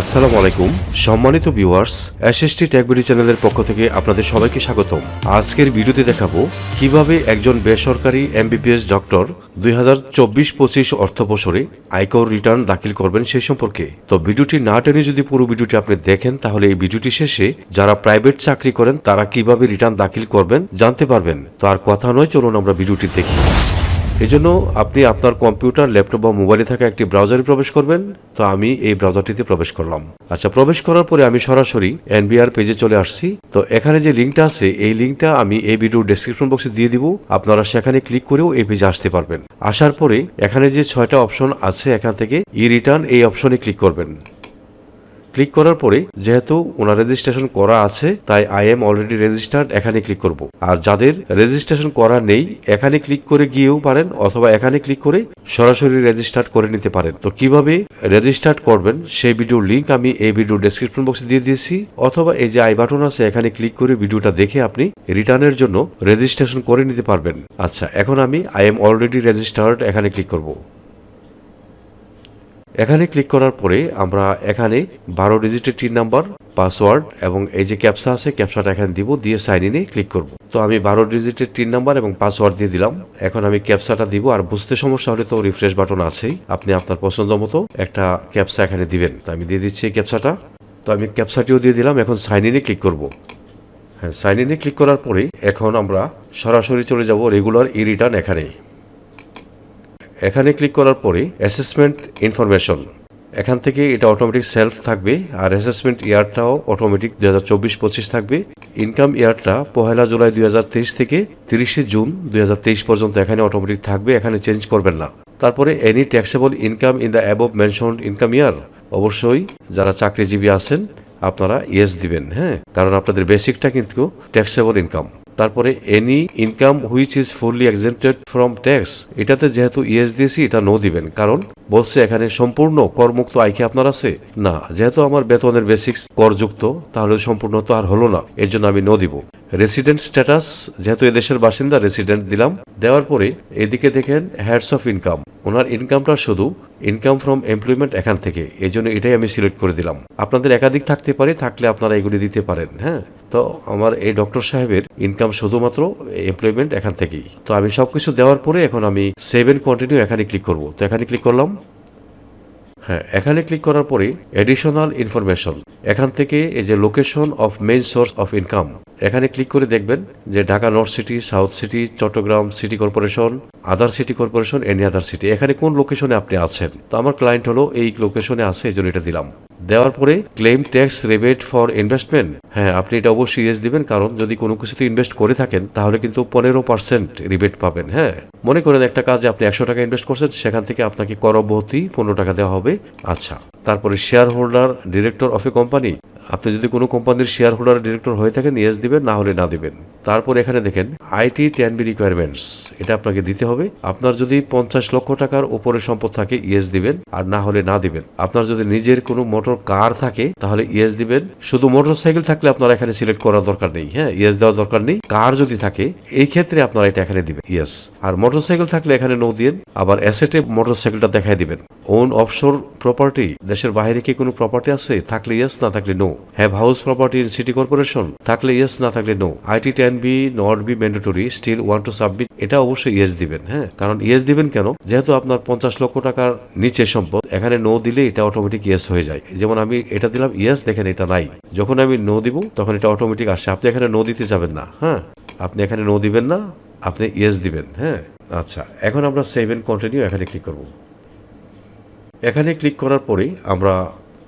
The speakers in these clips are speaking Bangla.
আসসালামু আলাইকুম, সম্মানিত ভিউয়ার্স এসএসটি ট্যাগবিডি চ্যানেলের পক্ষ থেকে আপনাদের সবাইকে স্বাগতম। আজকের ভিডিওতে দেখাবো কীভাবে একজন বেসরকারি এমবিবিএস ডক্টর দুই হাজার চব্বিশ পঁচিশ অর্থ বছরে আয়কর রিটার্ন দাখিল করবেন সেই সম্পর্কে। তো ভিডিওটি না টেনে যদি পুরো ভিডিওটি আপনি দেখেন, তাহলে এই ভিডিওটি শেষে যারা প্রাইভেট চাকরি করেন, তারা কীভাবে রিটার্ন দাখিল করবেন জানতে পারবেন। তো আর কথা নয়, চলুন আমরা ভিডিওটি দেখি। এজন্য আপনি আপনার কম্পিউটার, ল্যাপটপ বা মোবাইলে থাকা একটি ব্রাউজারে প্রবেশ করবেন। তো আমি এই ব্রাউজারটিতে প্রবেশ করলাম। আচ্ছা প্রবেশ করার পরে আমি সরাসরি এনবিআর পেজে চলে আসছি। তো এখানে যে লিঙ্কটা আছে, এই লিঙ্কটা আমি এই ভিডিওর ডেসক্রিপশন বক্সে দিয়ে দিব। আপনারা সেখানে ক্লিক করেও এই পেজে আসতে পারবেন। আসার পরে এখানে যে ছয়টা অপশন আছে, এখান থেকে ই রিটার্ন এই অপশনে ক্লিক করবেন। ক্লিক করার পরে যেহেতু ওনার রেজিস্ট্রেশন করা আছে, তাই আই এম অলরেডি রেজিস্টার্ড এখানে ক্লিক করব। আর যাদের রেজিস্ট্রেশন করা নেই, এখানে ক্লিক করে গিয়েও পারেন অথবা এখানে ক্লিক করে সরাসরি রেজিস্টার্ড করে নিতে পারেন। তো কীভাবে রেজিস্টার্ড করবেন, সেই ভিডিওর লিংক আমি এই ভিডিও ডেসক্রিপশন বক্সে দিয়ে দিয়েছি, অথবা এই যে আই বাটন আছে, এখানে ক্লিক করে ভিডিওটা দেখে আপনি রিটার্নের জন্য রেজিস্ট্রেশন করে নিতে পারবেন। আচ্ছা এখন আমি আই এম অলরেডি রেজিস্টার্ড এখানে ক্লিক করব। এখানে ক্লিক করার পরে আমরা এখানে বারো ডিজিটের টিন নাম্বার পাসওয়ার্ড এবং এই যে ক্যাপসা আছে ক্যাপসাটা এখানে দিব, দিয়ে সাইন ইনে ক্লিক করব। তো আমি বারো ডিজিটের টিন নাম্বার এবং পাসওয়ার্ড দিয়ে দিলাম। এখন আমি ক্যাপসাটা দিব, আর বুঝতে সমস্যা হলে তো রিফ্রেশ বাটন আছেই। আপনি আপনার পছন্দ মতো একটা ক্যাপসা এখানে দিবেন। তো আমি দিয়ে দিচ্ছি এই ক্যাপসাটা তো আমি ক্যাপসাটিও দিয়ে দিলাম, এখন সাইন ইনে ক্লিক করব। হ্যাঁ সাইন ইনে ক্লিক করার পরে এখন আমরা সরাসরি চলে যাব রেগুলার ই রিটার্ন এখানে। এখানে ক্লিক করার পরে অ্যাসেসমেন্ট ইনফরমেশন এখান থেকে এটা অটোমেটিক সেলফ থাকবে আর অ্যাসেসমেন্ট ইয়ারটাও অটোমেটিক দুই হাজার চব্বিশ পঁচিশ থাকবে। ইনকাম ইয়ারটা পহেলা জুলাই দুই হাজার তেইশ থেকে তিরিশে জুন দুই হাজার তেইশ পর্যন্ত এখানে অটোমেটিক থাকবে, এখানে চেঞ্জ করবেন না। তারপরে any taxable income in the above mention income year অবশ্যই যারা চাকরিজীবী আছেন, আপনারা ইয়েস দিবেন হ্যাঁ? কারণ আপনাদের বেসিকটা কিন্তু ট্যাক্সেবল ইনকাম তারপরে any income which is fully exempted from tax এটাতে যেহেতু ইএসডিসি দিয়েছি এটা নো দিবেন। কারণ বলছে এখানে সম্পূর্ণ করমুক্ত আয় কি আপনার আছে? না, যেহেতু আমার বেতনের বেসিক্স করযুক্ত, তাহলে সম্পূর্ণ তো আর হলো না। এর জন্য আমি নো দিব। রেসিডেন্ট স্ট্যাটাস যেহেতু এদেশের বাসিন্দা রেসিডেন্ট দিলাম। দেওয়ার পরে এদিকে দেখেন হ্যাডস অফ ইনকাম ওনার ইনকামটা শুধু ইনকাম ফ্রম এমপ্লয়মেন্ট এখান থেকে। এই জন্য এটাই আমি সিলেক্ট করে দিলাম। আপনাদের একাধিক থাকতে পারে, থাকলে আপনারা এগুলি দিতে পারেন হ্যাঁ? তো আমার এই ডক্টর সাহেবের ইনকাম শুধুমাত্র এমপ্লয়মেন্ট এখান থেকেই। তো আমি সবকিছু দেওয়ার পরে এখন আমি সেভেন কন্টিনিউ এখানে ক্লিক করব। তো এখানে ক্লিক করলাম। হ্যাঁ এখানে ক্লিক করার পরে এডিশনাল ইনফরমেশন এখান থেকে এই যে location of main source of income এখানে ক্লিক করে দেখবেন যে Dhaka north city south city Chattogram city corporation other city corporation any other city এখানে কোন লোকেশনে আপনি আছেন? তো আমার ক্লায়েন্ট হলো এই লোকেশনে আছে, এই জন্য এটা দিলাম। দেওয়ার পরে claim tax rebate for investment হ্যাঁ আপনি এটা অবশ্যই ইয়েস দিবেন, কারণ যদি কোনো কিছুতে ইনভেস্ট করে থাকেন, তাহলে কিন্তু পনেরো পার্সেন্ট রিবেট পাবেন হ্যাঁ। মনে করেন একটা কাজে আপনি একশো টাকা ইনভেস্ট করছেন, সেখান থেকে আপনাকে কর অব্যাহতি পনেরো টাকা দেওয়া হবে। আচ্ছা তারপরে share holder director of a company আপনি যদি কোনো কোম্পানির শেয়ার হোল্ডার ডিরেক্টর হয়ে থাকেন ইয়েস দিবেন, না হলে না দিবেন। তারপর এখানে দেখেন আইটি টেন বি রিকোয়ারমেন্টস এটা আপনাকে দিতে হবে। আপনার যদি পঞ্চাশ লক্ষ টাকার উপরে সম্পদ থাকে ইয়েস দিবেন, আর না হলে না দিবেন। আপনার যদি নিজের কোনো মোটর কার থাকে, তাহলে ইয়েস দিবেন। শুধু মোটর সাইকেল থাকলে আপনার এখানে সিলেক্ট করার দরকার নেই হ্যাঁ ইয়েস দেওয়ার দরকার নেই। কার যদি থাকে, এই ক্ষেত্রে আপনারা এটা এখানে দিবেন ইয়েস আর মোটর সাইকেল থাকলে এখানে নো দিন আবার অ্যাসেটে মোটর সাইকেলটা দেখাই দিবেন। ওন অফশোর প্রপার্টি দেশের বাইরে কি কোনো প্রপার্টি আছে? থাকলে ইয়েস না থাকলে no have house property in city corporation থাকলে ইয়েস না থাকলে no I T ten B not be mandatory still want to submit এটা অবশ্যই ইয়েস দিবেন হ্যাঁ? কারণ ইয়েস দিবেন কেন? যেহেতু আপনার পঞ্চাশ লক্ষ টাকার নিচে সম্পদ, এখানে নো দিলে এটা অটোমেটিক ইয়েস হয়ে যায়। যেমন আমি এটা দিলাম ইয়েস দেখেন এটা নাই। যখন আমি নো দিব, তখন এটা অটোমেটিক আসছে। আপনি এখানে নো দিতে যাবেন না হ্যাঁ? আপনি এখানে নো দিবেন না, আপনি ইয়েস দিবেন হ্যাঁ? আচ্ছা এখন আমরা সেভ এন্ড কন্টিনিউ এখানে ক্লিক করব। এখানে ক্লিক করার পরে আমরা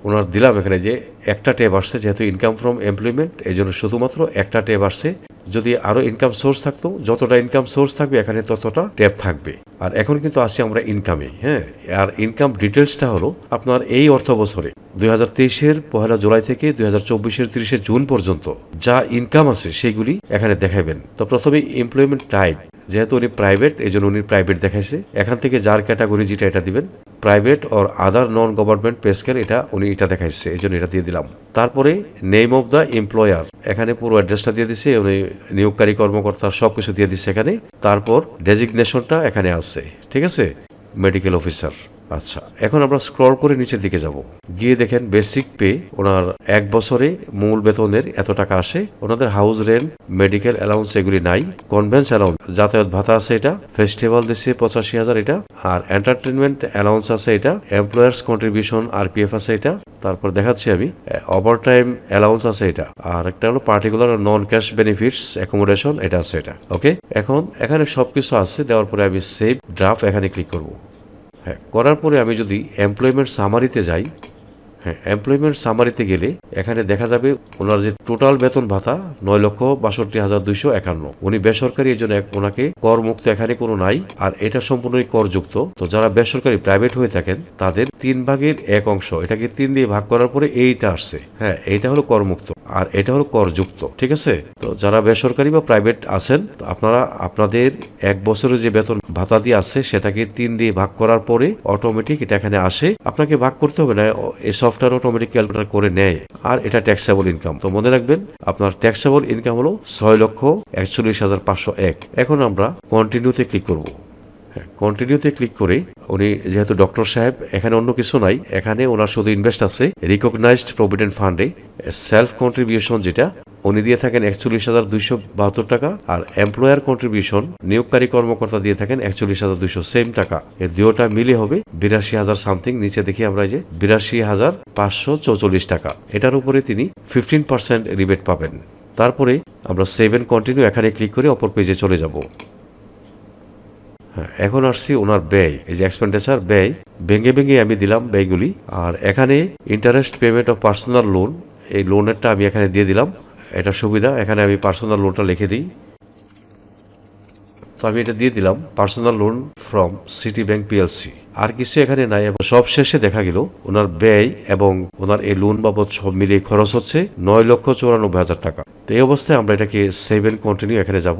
ওনার দিলাম এখানে যে একটা ট্যাব আসছে, যেহেতু ইনকাম ফ্রম এমপ্লয়মেন্ট এই জন্য শুধুমাত্র একটা ট্যাব আসছে। যদি আরও ইনকাম সোর্স থাকতো, যতটা ইনকাম সোর্স থাকবে, এখানে ততটা ট্যাব থাকবে। আর এখন কিন্তু আসছি আমরা ইনকামে হ্যাঁ? আর ইনকাম ডিটেলসটা হলো আপনার এই অর্থ বছরে, দুই হাজার তেইশের পহেলা জুলাই থেকে দুই হাজার চব্বিশের তিরিশে জুন পর্যন্ত যা ইনকাম আছে সেগুলি এখানে দেখাবেন তো প্রথমে এমপ্লয়মেন্ট টাইপ যেহেতু উনি প্রাইভেট এই জন্য উনি প্রাইভেট দেখাইছে। এখান থেকে যার ক্যাটাগরি যেটা, এটা দিবেন। Private or other non government pay scale এটা উনি এটা দেখাইছে, এই জন্য এটা দিয়ে দিলাম। তারপরে নেম অফ দ্য এমপ্লয়ার এখানে পুরো অ্যাড্রেসটা দিয়ে দিছে, উনি নিয়োগকারী কর্মকর্তা সব কিছু দিয়ে দিচ্ছে এখানে। তারপর ডেজিগনেশনটা এখানে আছে, ঠিক আছে? মেডিকেল অফিসার আচ্ছা এখন আমরা স্ক্রল করে নিচের দিকে যাব। গিয়ে দেখেন বেসিক পে ওনার এক বছরে মূল বেতনের এত টাকা আসে। ওনাদের হাউস রেন্ট মেডিকেল অ্যালাউন্স এগুলি নাই। কনভেন্স অ্যালাউন্স যাতায়াত ভাতা আছে এটা ফেস্টিভ্যাল দিচ্ছে পঁচাশি হাজার এটা, আর এন্টারটেনমেন্ট অ্যালাউন্স আছে এটা এমপ্লয়ার্স কন্ট্রিবিউশন আর পি এফ আছে এটা। তারপর দেখাচ্ছি আমি ওভার টাইম অ্যালাউন্স আছে এটা, আর একটা হলো particular non cash benefits accommodation এটা আছে এটা। ওকে এখন এখানে সবকিছু আছে, দেওয়ার পরে আমি সেভ ড্রাফট এখানে ক্লিক করব। হ্যাঁ করার পরে আমি যদি এমপ্লয়মেন্ট সামারিতে যাই হ্যাঁ এমপ্লয়মেন্ট সামারিতে গেলে এখানে দেখা যাবে ওনার যে টোটাল বেতন ভাতা নয় লক্ষ বাষট্টি হাজার দুইশো একান্ন। উনি বেসরকারি, এই জন্য ওনাকে কর মুক্ত এখানে কোনো নাই, আর এটা সম্পূর্ণই করযুক্ত। তো যারা বেসরকারি প্রাইভেট হয়ে থাকেন, তাদের তিন ভাগের এক অংশ, এটাকে তিন দিয়ে ভাগ করার পরে এইটা আসছে। হ্যাঁ এইটা হলো করমুক্ত, আর এটা হলো করযুক্ত, ঠিক আছে? তো যারা বেসরকারি বা প্রাইভেট আছেন আপনারা, আপনাদের এক বছরের যে বেতন ভাতা দিয়ে আছে, সেটাকে তিন দিয়ে ভাগ করার পরে অটোমেটিক এটা এখানে আসে। আপনাকে ভাগ করতে হবে না এই সফটওয়্যার অটোমেটিক ক্যালকুলেটার করে নেয়, আর এটা ট্যাক্সেবল ইনকাম তো মনে রাখবেন, আপনার ট্যাক্সেবল ইনকাম হলো ছয় লক্ষ একচল্লিশ হাজার পাঁচশো এক। এখন আমরা কন্টিনিউতে ক্লিক করব। কন্টিনিউতে ক্লিক করে উনি যেহেতু ডক্টর সাহেব, এখানে অন্য কিছু নাই। এখানে ওনার শুধু ইনভেস্ট আছে রিকগনাইজড প্রভিডেন্ট ফান্ডে সেলফ কন্ট্রিবিউশন যেটা উনি দিয়ে থাকেন একচল্লিশ হাজার দুইশো বাহাত্তর টাকা আর এমপ্লয়ার কন্ট্রিবিউশন নিয়োগকারী কর্মকর্তা দিয়ে থাকেন একচল্লিশ হাজার দুইশো সেম টাকা। এর দুটা মিলে হবে বিরাশি হাজার সামথিং নিচে দেখি আমরা যে বিরাশি হাজার পাঁচশো চৌচল্লিশ টাকা। এটার উপরে তিনি ফিফটিন পার্সেন্ট রিবেট পাবেন। তারপরে আমরা সেভেন কন্টিনিউ এখানে ক্লিক করে অপর পেজে চলে যাব। হ্যাঁ এখন আসছি ওনার ব্যয়। এই যে এক্সপেন্ডিচার ব্যয়। ভেঙে ভেঙে আমি দিলাম ব্যয়গুলি। আর এখানে interest payment of personal loan এই লোনেরটা আমি এখানে দিয়ে দিলাম। এটা সুবিধা, এখানে আমি পার্সোনাল লোনটা লিখে দিই। তো আমি এটা দিয়ে দিলাম personal loan from Citi bank PLC আর কিছু এখানে নাই, এবং সব শেষে দেখা গেল, ওনার ব্যয় এবং ওনার এই লোন বাবদ সব মিলিয়ে খরচ হচ্ছে নয় লক্ষ চৌরানব্বই হাজার টাকা। তো এই অবস্থায় আমরা এটাকে সেভেন কন্টিনিউ এখানে যাব।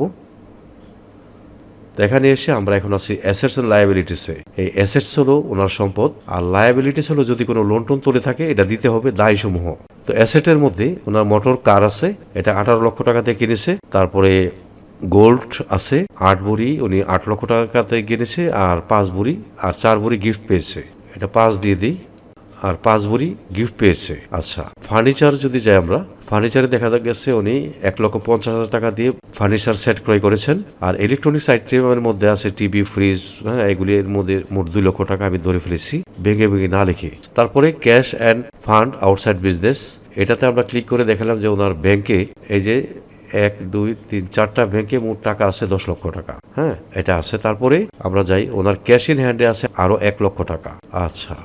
তো এখানে এসে আমরা এখন আছি অ্যাসেটস অ্যান্ড লায়াবিলিটিসে এই অ্যাসেটস হলো ওনার সম্পদ, আর লায়াবিলিটিস হলো যদি কোনো লোন টোন তুলে থাকে, এটা দিতে হবে দায়সমূহ। তো অ্যাসেটের মধ্যে ওনার মোটর কার আছে, এটা আঠারো লক্ষ টাকাতে কিনেছে, তারপরে গোল্ড আছে, আট বুড়ি উনি আট লক্ষ টাকাতে কিনেছে, আর পাঁচ বুড়ি আর চার বুড়ি গিফট পেয়েছে। এটা পাঁচ দিয়ে দিই, আর পাঁচ বুড়ি গিফট পেয়েছে। আচ্ছা ফার্নিচার যদি যাই আমরা ফার্নিচারে দেখা গেছে, উনি এক লক্ষ পঞ্চাশ হাজার টাকা দিয়ে ফার্নিচার সেট ক্রয় করেছেন। আর ইলেকট্রনিক্স আইটেমের মধ্যে আছে টিভি ফ্রিজ হ্যাঁ এগুলির মধ্যে মোট দুই লক্ষ টাকা আমি ধরে ফেলেছি। ভেঙে ভেঙে না লিখে। তারপরে cash and fund outside business এটাতে আমরা ক্লিক করে দেখালাম যে ওনার ব্যাংকে এই যে এক, দুই, তিন, চারটা ব্যাংকে মোট টাকা আছে দশ লক্ষ টাকা। হ্যাঁ এটা আছে। তারপরে আমরা যাই, ওনার ক্যাশ ইন হ্যান্ডে আছে আরও এক লক্ষ টাকা। আচ্ছা।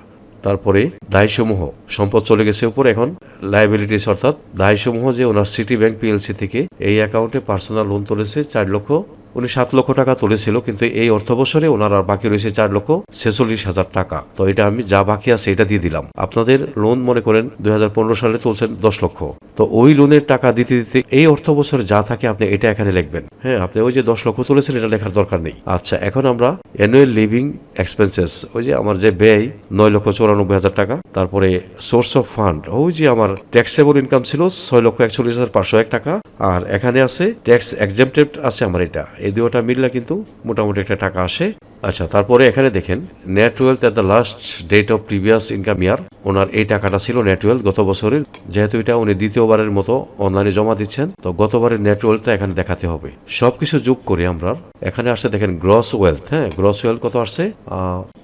তারপরে দায়সমূহ, সম্পদ চলে গেছে উপর এখন লাইবিলিটিস অর্থাৎ দায়সমূহ যে ওনার সিটি ব্যাংক পিএলসি থেকে এই অ্যাকাউন্টে পার্সোনাল লোন তুলেছে চার লক্ষ উনি সাত লক্ষ টাকা তুলেছিল, কিন্তু এই অর্থ বছরে ওনার আর বাকি রয়েছে চার লক্ষ ছেচল্লিশ হাজার টাকা। তো এটা আমি যা বাকি আছে এটা দিয়ে দিলাম। আপনাদের লোন মনে করেন দুই হাজার পনেরো সালে তুলছেন দশ লক্ষ। তো ওই লোনের টাকা দিতে দিতে এই অর্থ বছরে যা থাকে আপনি এটা এখানে লিখবেন। হ্যাঁ আপনি ওই যে দশ লক্ষ তুলেছেন এটা লেখার দরকার নেই। আচ্ছা এখন আমরা অ্যানুয়াল লিভিং এক্সপেন্সেস ওই যে আমার যে ব্যয় নয় লক্ষ চৌরানব্বই হাজার টাকা, তারপরে সোর্স অফ ফান্ড ওই যে আমার ট্যাক্সেবল ইনকাম ছিল ছয় লক্ষ একচল্লিশ হাজার পাঁচশো এক টাকা, আর এখানে আছে ট্যাক্স এক্সামটেড আছে আমার এটা। এই দুটা মিললে কিন্তু মোটামুটি একটা টাকা আসে। আচ্ছা তারপরে এখানে দেখেন net wealth at the last date of previous income year ওনার এই টাকাটা ছিল নেট গত বছরের, যেহেতু এটা উনি দ্বিতীয়বারের মতো অনলাইনে জমা দিচ্ছেন, তো গতবারের নেট ওয়েলথটা এখানে দেখাতে হবে। সবকিছু যোগ করে আমরা, এখানে আসছে দেখেন গ্রস ওয়েলথ হ্যাঁ গ্রস ওয়েলথ কত আসছে?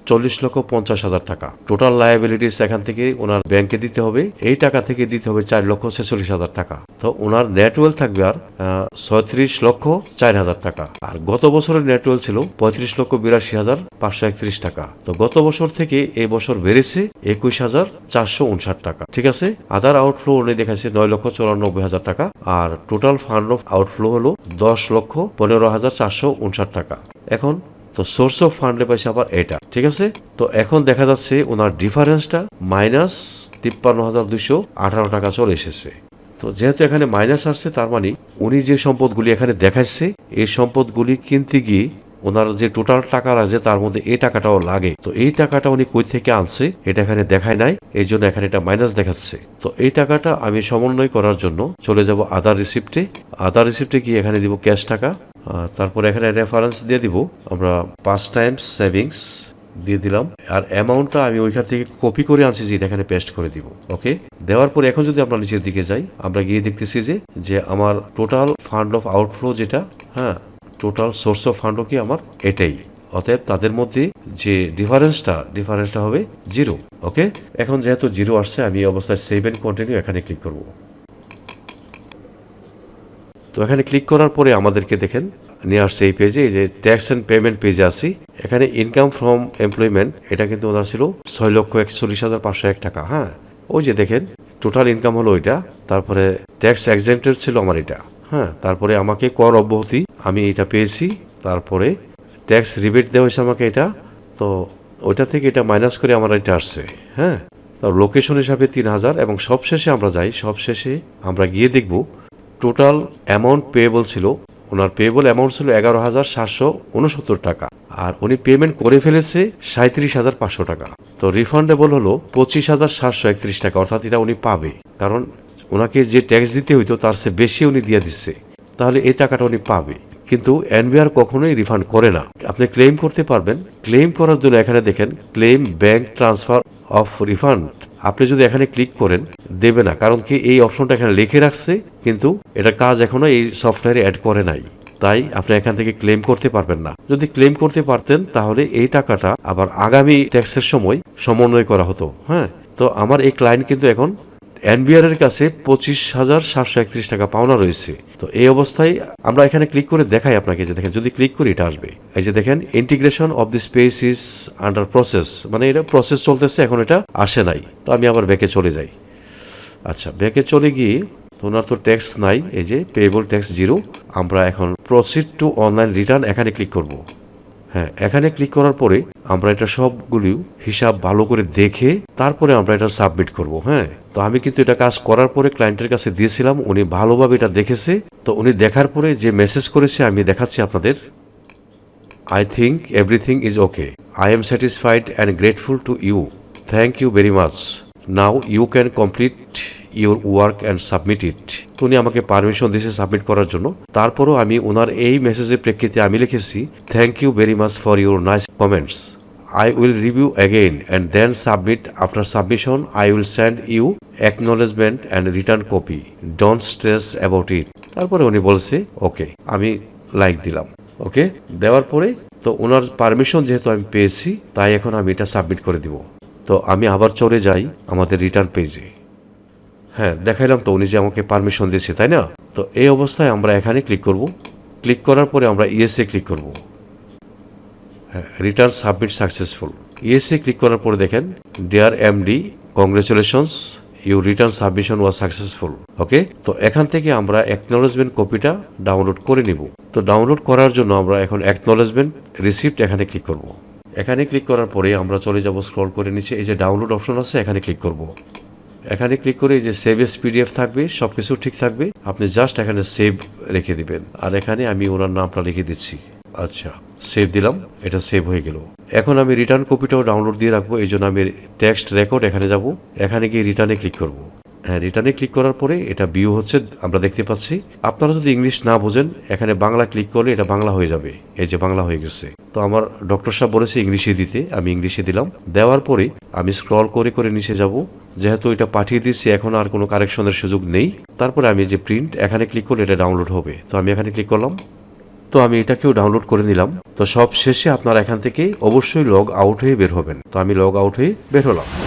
চল্লিশ লক্ষ পঞ্চাশ হাজার টাকা। টোটাল লায়াবিলিটিস এখান থেকে ওনার ব্যাংকে দিতে হবে, এই টাকা থেকে দিতে হবে চার লক্ষ ছেচল্লিশ হাজার টাকা। তো ওনার নেট ওয়েলথ থাকবে আর ছয়ত্রিশ লক্ষ চার হাজার টাকা। আর গত বছরের নেট ওয়েলথ ছিল পঁয়ত্রিশ লক্ষ বিরাশি হাজার পাঁচশো একত্রিশ টাকা। তো গত বছর থেকে এই বছর বেড়েছে একুশ হাজার চারশো উনষাট টাকা। ঠিক আছে? আদার আউটফ্লো উনি দেখাচ্ছে নয় লক্ষ চুরানব্বই হাজার টাকা আর টোটাল ফান্ড আউটফ্লো হলো দশ লক্ষ পনেরো হাজার চারশো উনষাট টাকা। এখন তো সোর্স অফ ফান্ডে পাইছে আবার এটা। ঠিক আছে? তো এখন দেখা যাচ্ছে ওনার ডিফারেন্সটা মাইনাস তিপ্পান্ন হাজার দুইশো আঠারো টাকা চলে এসেছে। তো যেহেতু এখানে মাইনাস আসছে, তার মানে উনি যে সম্পদগুলি এখানে দেখাচ্ছে এই সম্পদগুলি কিনতে গিয়ে ওনার যে টোটাল টাকা আছে তার মধ্যে এই টাকাটাও লাগে। তো এই টাকাটা উনি কই থেকে আনছে, এটা এখানে দেখায় নাই এই জন্য এখানে এটা মাইনাস দেখাচ্ছে। তো এই টাকাটা আমি সমন্বয় করার জন্য চলে যাব আদার রিসিপ্টে আদার রিসিপ্টে গিয়ে এখানে দিব ক্যাশ টাকা তারপর এখানে রেফারেন্স দিয়ে দিব। আমরা পাঁচ টাইমস সেভিংস দিয়ে দিলাম। আর অ্যামাউন্টটা আমি ওইখান থেকে কপি করে আনছি যে এখানে পেস্ট করে দিব। ওকে দেওয়ার পর এখন যদি আমরা নিচের দিকে যাই, আমরা গিয়ে দেখতেছি যে যে আমার টোটাল ফান্ড অফ আউটফ্লো যেটা হ্যাঁ টোটাল সোর্স অফ ফান্ডও কি আমার? এটাই। অতএব তাদের মধ্যে যে ডিফারেন্সটা ডিফারেন্সটা হবে জিরো ওকে এখন যেহেতু জিরো আসছে, আমি অবস্থায় সেভ এন্ড কন্টিনিউ এখানে ক্লিক করব। তো এখানে ক্লিক করার পরে আমাদেরকে দেখেন, নিয়ে আসছে এই পেজে যে ট্যাক্স অ্যান্ড পেমেন্ট পেজে আসি এখানে ইনকাম ফ্রম এমপ্লয়মেন্ট এটা কিন্তু ওনার ছিল ছয় লক্ষ একচল্লিশ হাজার পাঁচশো এক টাকা হ্যাঁ? ওই যে দেখেন টোটাল ইনকাম হলো ওইটা তারপরে ট্যাক্স এক্সেন্টেড ছিল আমার এটা হ্যাঁ? তারপরে আমাকে কর অব্যাহতি আমি এটা পেয়েছি, তারপরে ট্যাক্স রিবেট দেওয়া হয়েছে আমাকে এটা, তো ওইটা থেকে এটা মাইনাস করে আমার এটা আসছে হ্যাঁ? তো লোকেশন হিসাবে তিন হাজার এবং সবশেষে আমরা যাই, সবশেষে আমরা গিয়ে দেখব টোটাল অ্যামাউন্ট পেয়েবল ছিল, ওনার পেয়েবল অ্যামাউন্ট ছিল এগারো হাজার সাতশো উনসত্তর টাকা, আর উনি পেমেন্ট করে ফেলেছে সাঁত্রিশ হাজার পাঁচশো টাকা। তো রিফান্ডেবল হলো পঁচিশ হাজার সাতশো একত্রিশ টাকা, অর্থাৎ এটা উনি পাবে, কারণ ওনাকে যে ট্যাক্স দিতে হইতো তার সে বেশি উনি দিয়ে দিচ্ছে, তাহলে এই টাকাটা উনি পাবে। কিন্তু এনবিআর কখনোই রিফান্ড করে না। আপনি ক্লেম করতে পারবেন। ক্লেম করার জন্য এখানে দেখেন claim bank transfer of refund আপনি যদি এখানে ক্লিক করেন, দেবে না। কারণ কি এই অপশনটা এখানে লিখে রাখছে, কিন্তু এটা কাজ এখনও এই সফটওয়্যারে অ্যাড করে নাই। তাই আপনি এখান থেকে ক্লেম করতে পারবেন না। যদি ক্লেম করতে পারতেন, তাহলে এই টাকাটা আবার আগামী ট্যাক্সের সময় সমন্বয় করা হতো। হ্যাঁ? তো আমার এই ক্লায়েন্ট কিন্তু এখন এনবিআর এর কাছে পঁচিশ হাজার সাতশো একত্রিশ টাকা পাওনা রয়েছে। তো এই অবস্থায় আমরা এখানে ক্লিক করে দেখাই আপনাকে যে দেখেন, যদি ক্লিক করি এটা আসবে। এই যে দেখেন integration of the space is under process মানে এটা প্রসেস চলতেছে, এখন এটা আসে নাই। তো আমি আবার ব্যাকে চলে যাই। আচ্ছা ব্যাকে চলে গিয়ে তো ওনার তো ট্যাক্স নাই, এই যে পেয়েবল ট্যাক্স জিরো আমরা এখন প্রসিড টু অনলাইন রিটার্ন এখানে ক্লিক করব। হ্যাঁ এখানে ক্লিক করার পরে আমরা এটা সবগুলি হিসাব ভালো করে দেখে তারপরে আমরা এটা সাবমিট করব হ্যাঁ? তো আমি কিন্তু এটা কাজ করার পরে ক্লায়েন্টের কাছে দিয়েছিলাম, উনি ভালোভাবে এটা দেখেছে। তো উনি দেখার পরে যে মেসেজ করেছে, আমি দেখাচ্ছি আপনাদের। I think everything is okay I am satisfied and grateful to you thank you very much now you can complete your work and submit it উনি আমাকে পারমিশন দিয়েছে সাবমিট করার জন্য। তারপরও আমি ওনার এই মেসেজের প্রেক্ষিতে আমি লিখেছি thank you very much for your nice comments I will review again and then submit. After submission, I will send you acknowledgement and return copy. Don't stress about it. তারপরে উনি বলছে ওকে আমি লাইক দিলাম। ওকে দেওয়ার পরে তো ওনার পারমিশন যেহেতু আমি পেয়েছি তাই এখন আমি এটা সাবমিট করে দিব। তো আমি আবার চলে যাই আমাদের রিটার্ন পেজে হ্যাঁ দেখাইলাম তো উনি যে আমাকে পারমিশন দিয়েছে, তাই না? তো এই অবস্থায় আমরা এখানে ক্লিক করব। ক্লিক করার পরে আমরা ইএসএ ক্লিক করব। হ্যাঁ return submit successful ESA click করার পরে দেখেন dear MD congratulations you return submission was successful okay তো এখান থেকে আমরা অ্যাকনোলেজমেন্ট কপিটা ডাউনলোড করে নিব। তো ডাউনলোড করার জন্য আমরা এখন অ্যাকনোলেজমেন্ট রিসিপ্ট এখানে ক্লিক করব। এখানে ক্লিক করার পরে আমরা চলে যাব স্ক্রল করে নিচে, এই যে ডাউনলোড অপশন আছে, এখানে ক্লিক করব। এখানে ক্লিক করে এই যে সেভ এস পিডিএফ থাকবে সব কিছু ঠিক থাকবে। আপনি জাস্ট এখানে সেভ রেখে দিবেন। আর এখানে আমি ওনার নামটা লিখে দিচ্ছি। আচ্ছা সেভ দিলাম। এটা সেভ হয়ে গেল। এখন আমি রিটার্ন কপিটাও ডাউনলোড দিয়ে রাখব। এই জন্য আমি টেক্সট রেকর্ড এখানে যাব। এখানে গিয়ে রিটার্নে ক্লিক করব। হ্যাঁ রিটার্নে ক্লিক করার পরে এটা ভিউ হচ্ছে, আমরা দেখতে পাচ্ছি। আপনারা যদি ইংলিশ না বোঝেন, এখানে বাংলা ক্লিক করলে এটা বাংলা হয়ে যাবে। এই যে বাংলা হয়ে গেছে। তো আমার ডক্টর সাহেব বলেছে ইংলিশে দিতে, আমি ইংলিশে দিলাম। দেওয়ার পরে আমি স্ক্রল করে করে নিচে যাব। যেহেতু এটা পাঠিয়ে দিচ্ছি এখন আর কোনো কারেকশনের সুযোগ নেই। তারপরে আমি যে প্রিন্ট এখানে ক্লিক করলে এটা ডাউনলোড হবে। তো আমি এখানে ক্লিক করলাম। তো আমি এটাকেও ডাউনলোড করে নিলাম। তো সব শেষে আপনারা এখান থেকে অবশ্যই লগ আউট হয়ে বের হবেন। তো আমি লগ আউট হয়ে বের হলাম।